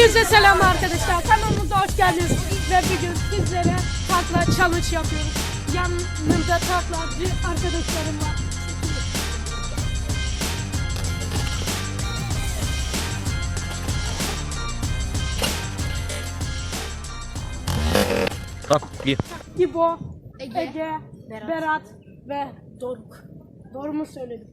Hepinize selam arkadaşlar. Kanalımıza hoş geldiniz. Ve bugün sizlere takla challenge yapıyoruz. Yanımda taklacı arkadaşlarım var. Tamam gir. İbo, Ege, Berat. ve Doruk. Doğru mu söyledim?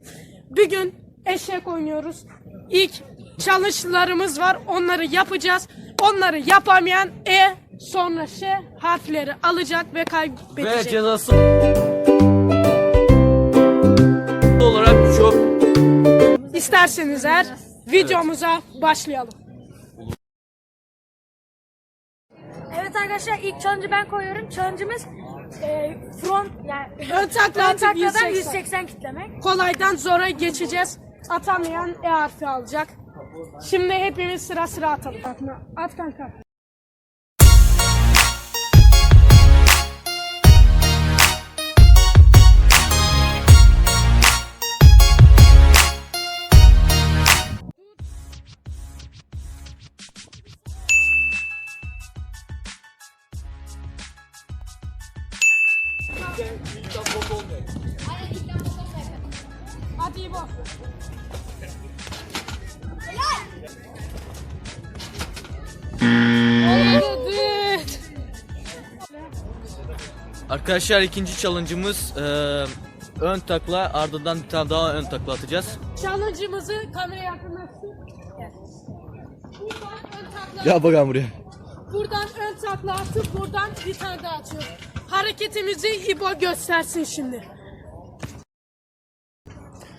Bugün eşek oynuyoruz. İlk challenge'larımız var. Onları yapacağız. Onları yapamayan E sonra Ş harfleri alacak ve Ve kaybedecek. cezası olarak çok İsterseniz eğer videomuza başlayalım. Evet arkadaşlar ilk challenge'ı ben koyuyorum. Challenge'ımız e, front yani Ön takla ön takladan 180. 180 kitlemek. Kolaydan zora geçeceğiz. Atamayan E harfi alacak. Şimdi hepimiz sıra sıra atalım. At kanka. Hadi İbo. Olmadı. Arkadaşlar ikinci challenge'ımız eee, ön takla ardından bir tane daha ön takla atacağız. Challenge'ımızı kameraya yakınlaştır. Buradan ön takla, Ya bakalım buraya. buradan ön takla atıp buradan bir tane daha atıyoruz. Hareketimizi İbo göstersin şimdi.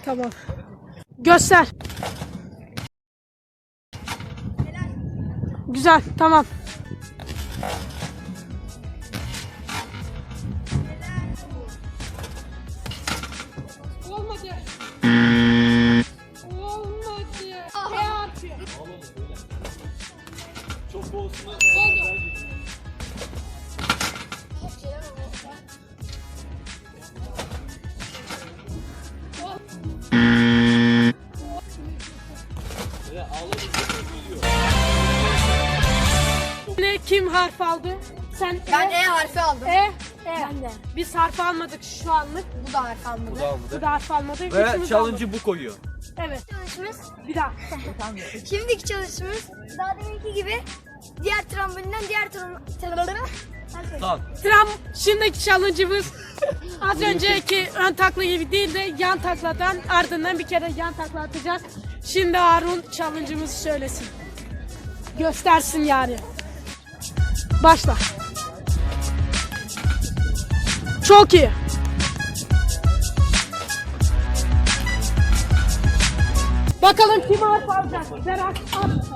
Tamam. Göster. Güzel, tamam. Olmadı. Olmadı. E harfi. Oldu. Ne kim harf aldı? Sen Ben E. E harfi aldım. E. E. Ben de. Biz harf almadık şu anlık. Bu da harf almadı. Bu da harf almadı. Ve İkimiz almadık. challenge'ı bu koyuyor. Evet. Çalışmamız, Bir daha. şimdiki çalışmamız daha deminki gibi diğer trambolinden diğer tram... Tamam. Tram şimdiki challenge'ımız az önceki ön takla gibi değil de yan takladan ardından bir kere yan takla atacağız. Şimdi Harun challenge'ımızı söylesin. Göstersin yani. Başla. Çok iyi. Bakalım kim harf alacak? Berat at.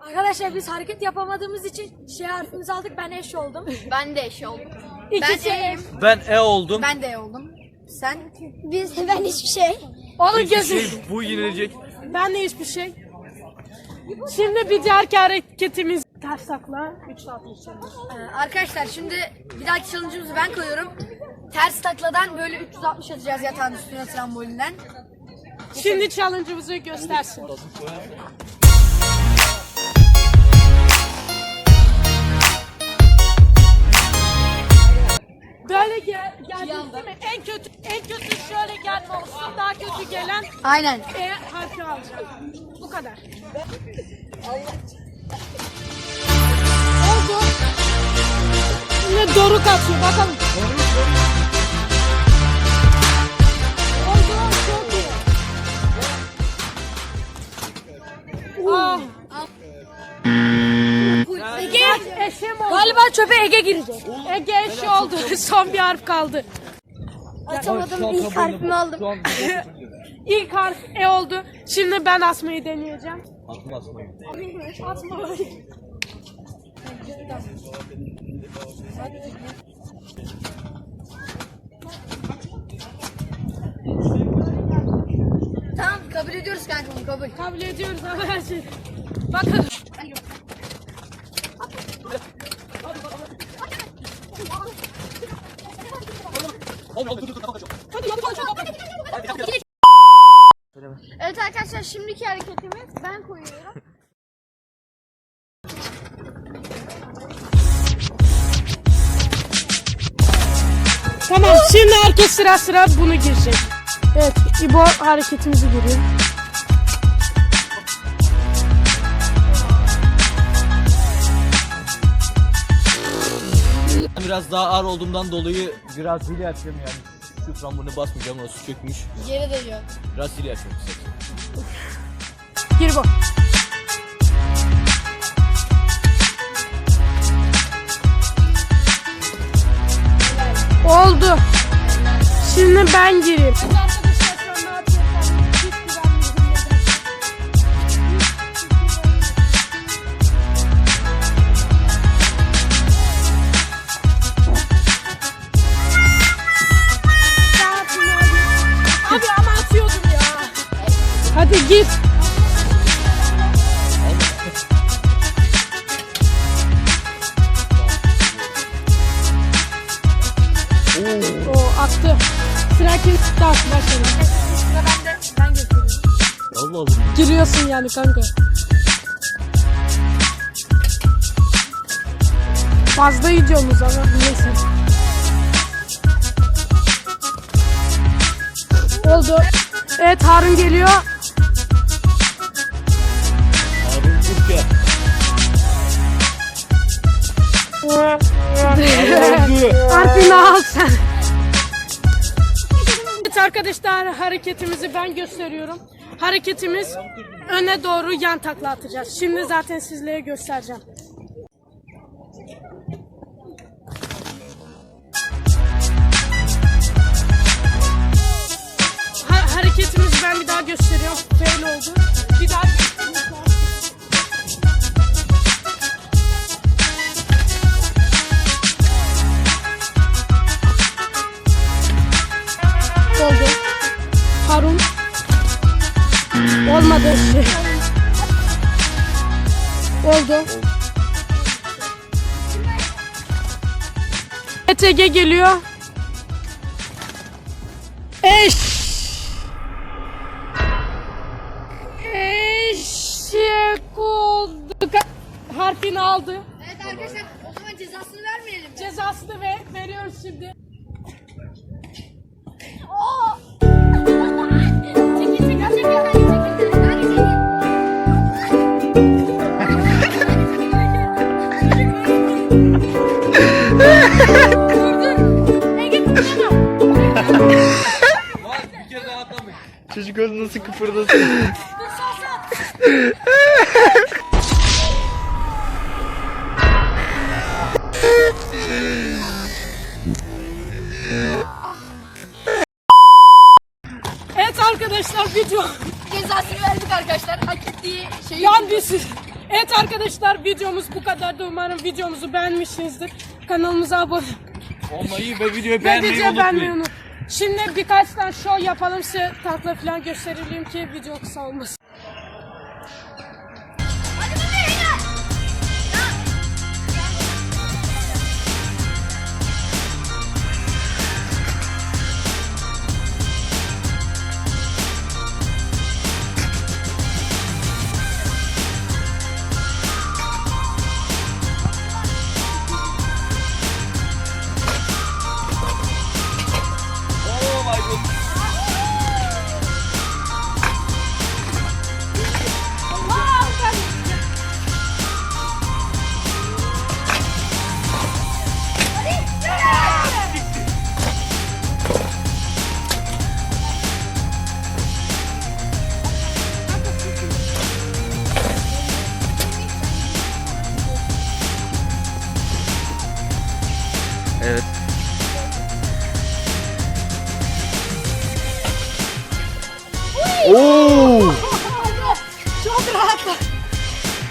Arkadaşlar biz hareket yapamadığımız için şey harfimizi aldık. Ben eş oldum. Ben de eş oldum. İkisi E'yim. Ben E oldum. Ben de E oldum. Sen? Biz, ben hiçbir şey. Onun Hiçbir gözü. şey bu yenilecek. Ben de hiçbir şey. Şimdi bir diğer hareketimiz ters takla 360 Ee, arkadaşlar şimdi bir dahaki challenge'ımızı ben koyuyorum. Ters takladan böyle 360 atacağız yatağın üstüne trambolinden. Şimdi challenge'ımızı göstersin. Böyle gel, geldi değil mi? En kötü, en kötü şöyle gelme olsun. Daha kötü gelen Aynen. E harfi alacak. Bu kadar. Oldu. Şimdi Doruk atıyor. Bakalım. Oldu. Galiba çöpe Ege girecek. Ege eşi oldu. Son bir harf kaldı. Atamadım ilk harfimi aldım. İlk harf E oldu. Şimdi ben asmayı deneyeceğim. Atma asmayı. Atma. Tamam kabul ediyoruz kanka bunu kabul. Kabul ediyoruz ama her şey. Bakın. Evet arkadaşlar şimdiki hareketimi ben koyuyorum. Tamam şimdi herkes sıra sıra bunu girecek. Evet İbo hareketimizi giriyor. Biraz daha ağır olduğumdan dolayı biraz hile yapacağım yani. Şu trambolüne basmayacağım orası çökmüş. Geri değiyor. Biraz hile size. Gir bu. Oldu. Şimdi ben gireyim. Kim? Daha başladı. Sıra bende. Ben götürüyorum. Allah Allah. Giriyorsun yani kanka. Fazla gidiyorsunuz ama neyse. Oldu. Evet Harun geliyor. Harun Türkiye. Harfini al sen. Evet arkadaşlar hareketimizi ben gösteriyorum. Hareketimiz öne doğru yan takla atacağız. Şimdi zaten sizlere göstereceğim. Ha- hareketimizi ben bir daha gösteriyorum. Fail oldu. Oldu. Harun. Olmadı. oldu. ETG geliyor. Eş. Eşek oldu. Harfini aldı. Evet arkadaşlar o zaman cezasını vermeyelim. Cezasını ve veriyoruz şimdi. Nasıl kıpırdasın? Evet arkadaşlar video Cezasını verdik arkadaşlar. Hak ettiği şeyi. yan bir Evet arkadaşlar videomuz bu kadardı. Umarım videomuzu beğenmişsinizdir. Kanalımıza abone Olmayı ve videoyu beğenmeyi video beğenmeyi unutmayın. Şimdi birkaç tane show yapalım size tatlı falan gösterelim ki video kısa olmasın.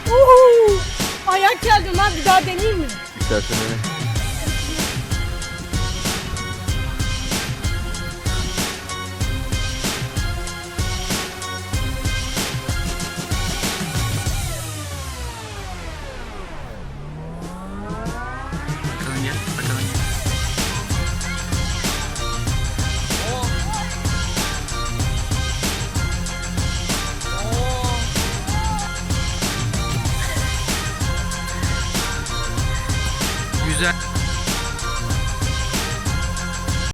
Uhu. Ayak geldi lan. bir daha deneyeyim mi? İstersen öyle.